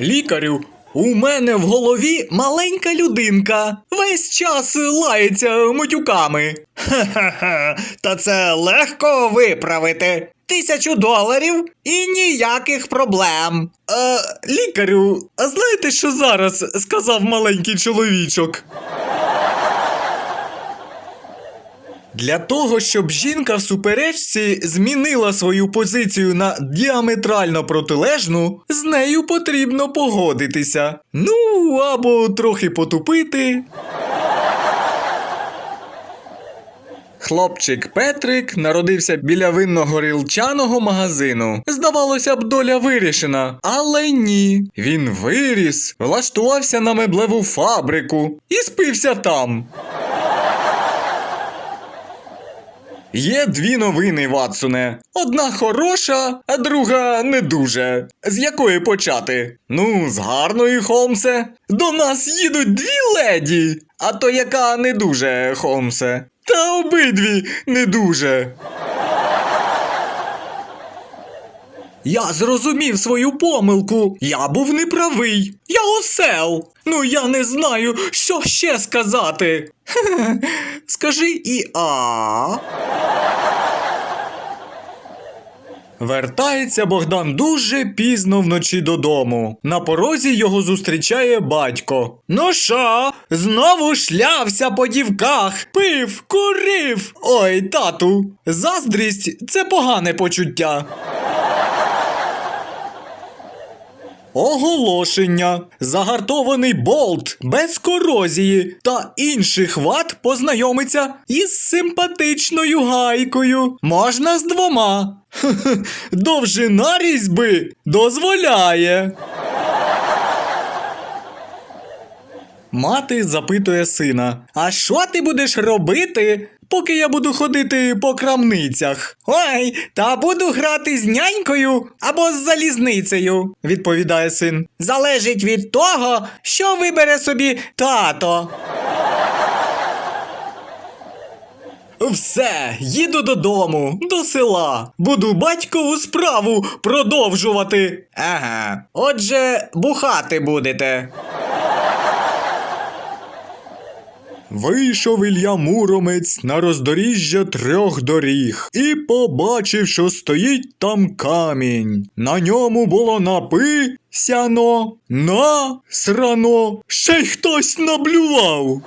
Лікарю, у мене в голові маленька людинка. Весь час лається матюками. Ха-ха-ха, та це легко виправити. Тисячу доларів і ніяких проблем. Е, лікарю, а знаєте, що зараз сказав маленький чоловічок? Для того, щоб жінка в суперечці змінила свою позицію на діаметрально протилежну, з нею потрібно погодитися. Ну, або трохи потупити. Хлопчик Петрик народився біля винно-горілчаного магазину. Здавалося б, доля вирішена, але ні. Він виріс, влаштувався на меблеву фабрику і спився там. Є дві новини, Ватсоне. Одна хороша, а друга не дуже. З якої почати? Ну, з гарної, Холмсе. До нас їдуть дві леді. А то яка не дуже, Холмсе. Та обидві не дуже. Я зрозумів свою помилку. Я був неправий. Я осел. Ну я не знаю, що ще сказати. Скажи і а. Вертається Богдан дуже пізно вночі додому. На порозі його зустрічає батько. Ну що, знову шлявся по дівках, пив, курив. Ой, тату, заздрість це погане почуття. Оголошення. Загартований болт без корозії та інших ват познайомиться із симпатичною гайкою. Можна з двома. Довжина різьби дозволяє. Мати запитує сина: А що ти будеш робити, поки я буду ходити по крамницях? Ой, та буду грати з нянькою або з залізницею, відповідає син. Залежить від того, що вибере собі тато. Все, їду додому, до села. Буду батькову справу продовжувати. Ага. Отже, бухати будете. Вийшов Ілля Муромець на роздоріжжя трьох доріг і побачив, що стоїть там камінь. На ньому було написано, насрано, ще й хтось наблював.